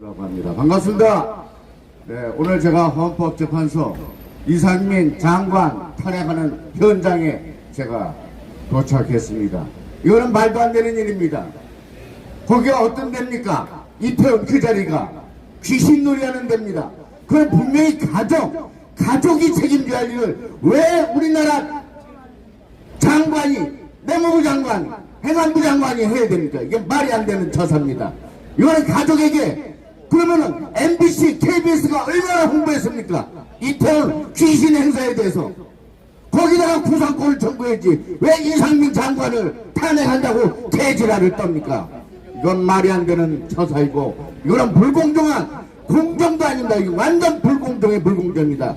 라고 합니다. 반갑습니다. 네, 오늘 제가 헌법재판소 이상민 장관 탄핵하는 현장에 제가 도착했습니다. 이거는 말도 안 되는 일입니다. 거기가 어떤 데입니까? 이태원 그 자리가 귀신놀이 하는 데입니다. 그건 분명히 가족, 가족이 책임져야 할 일을 왜 우리나라 장관이, 내무부 장관, 행안부 장관이 해야 됩니까? 이게 말이 안 되는 처사입니다. 이거는 가족에게, 그러면은 MBC, KBS가 얼마나 홍보했습니까? 이태원 귀신 행사에 대해서. 거기다가 구상권을 청구해야지. 왜 이상민 장관을 탄핵한다고 개지랄을 떱니까? 이건 말이 안 되는 처사이고, 이거는 불공정한, 공정도 아닙니다. 이거 완전 불공정의 불공정입니다.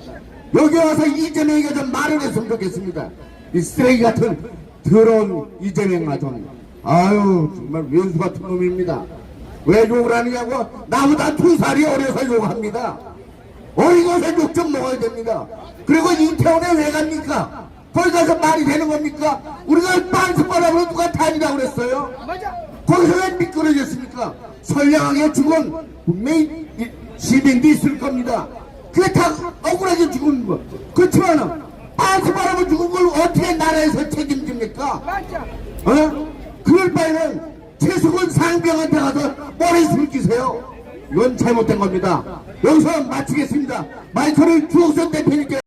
여기 와서 이재명이가 좀 말을 했으면 좋겠습니다. 이 쓰레기 같은 더러운 이재명마저. 아유, 정말 왼수 같은 놈입니다. 왜 욕을 하느냐고? 나보다 두 살이 어려서 욕합니다. 어이가서 욕좀 먹어야 됩니다. 그리고 이태원에 왜 갑니까? 거기 가서 말이 되는 겁니까? 우리가 빤스바람으로 누가 다니라고 그랬어요? 거기서 왜 미끄러졌습니까? 선량하게 죽은 분명히 이- 시민도 있을 겁니다. 그게 다 억울하게 죽은 거. 그렇지만은 빤스바람을 죽은 걸 어떻게 나라에서 책임집니까? 어? 그럴 바에는 최수근 상병한테 가서 머리 숨기세요. 이건 잘못된 겁니다. 여기서 마치겠습니다. 마이크를 주옥선 대표님께